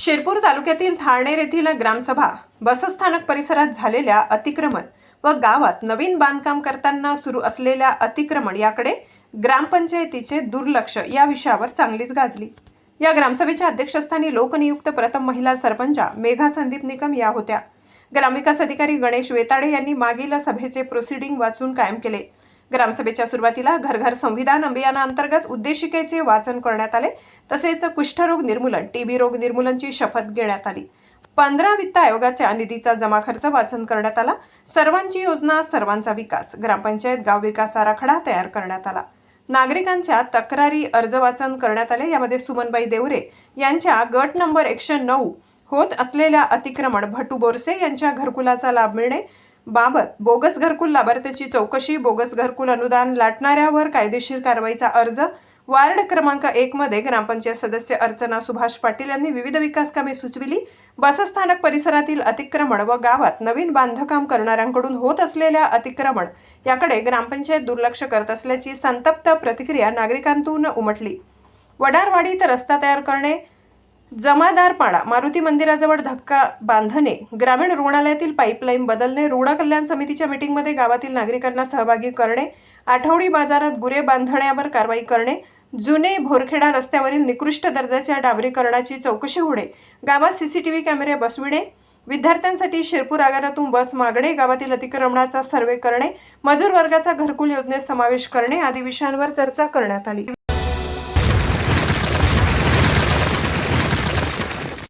शिरपूर तालुक्यातील थाळनेर येथील ग्रामसभा बसस्थानक परिसरात झालेल्या अतिक्रमण व गावात नवीन बांधकाम करताना सुरू असलेल्या अतिक्रमण याकडे ग्रामपंचायतीचे दुर्लक्ष या विषयावर चांगलीच गाजली. या ग्रामसभेच्या अध्यक्षस्थानी लोकनियुक्त प्रथम महिला सरपंचा मेघा संदीप निकम या होत्या. ग्रामविकास अधिकारी गणेश वेताडे यांनी मागील सभेचे प्रोसिडिंग वाचून कायम केले. ग्रामसभेच्या सुरुवातीला घरघर संविधान अभियानाअंतर्गत उद्देशिकेचे वाचन करण्यात आले. तसेच कुष्ठरोग निर्मूलन टीबी रोग निर्मूलनची शपथ घेण्यात आली. पंधरा वित्त आयोगाच्या निधीचा जमा खर्च वाचन करण्यात आला. सर्वांची योजना सर्वांचा विकास ग्रामपंचायत गाव विकास आराखडा तयार करण्यात आला. नागरिकांच्या तक्रारी अर्ज वाचन करण्यात आले. यामध्ये सुमनबाई देवरे यांच्या गट नंबर एकशे नऊ होत असलेल्या अतिक्रमण भटू बोरसे यांच्या घरकुलाचा लाभ मिळणे बाबत बोगस घरकुल लाभार्थ्याची चौकशी बोगस घरकुल अनुदान लाटणाऱ्यावर कायदेशीर कारवाईचा अर्ज वार्ड क्रमांक एकमध्ये ग्रामपंचायत सदस्य अर्चना सुभाष पाटील यांनी विविध विकास कामे सुचविली. बसस्थानक परिसरातील अतिक्रमण व गावात नवीन बांधकाम करणाऱ्यांकडून होत असलेल्या अतिक्रमण याकडे ग्रामपंचायत दुर्लक्ष करत असल्याची संतप्त प्रतिक्रिया नागरिकांतून उमटली. वडारवाडीत रस्ता तयार करणे जमादारपाडा मारुती मंदिराजवळ धक्का बांधणे ग्रामीण रुग्णालयातील पाईपलाईन बदलणे रुग्ण कल्याण समितीच्या मिटिंगमध्ये गावातील नागरिकांना सहभागी करणे आठवडी बाजारात गुरे बांधण्यावर कारवाई करणे जुने भोरखेडा रस्त्यावरील निकृष्ट दर्जाच्या डांबरीकरणाची चौकशी होणे गावात सी सी टी व्ही कॅमेरे बसविणे विद्यार्थ्यांसाठी शिरपूर आगारातून बस मागणे गावातील अतिक्रमणाचा सर्वे करणे मजूर वर्गाचा घरकुल योजनेत समावेश करणे आदी विषयांवर चर्चा करण्यात आली.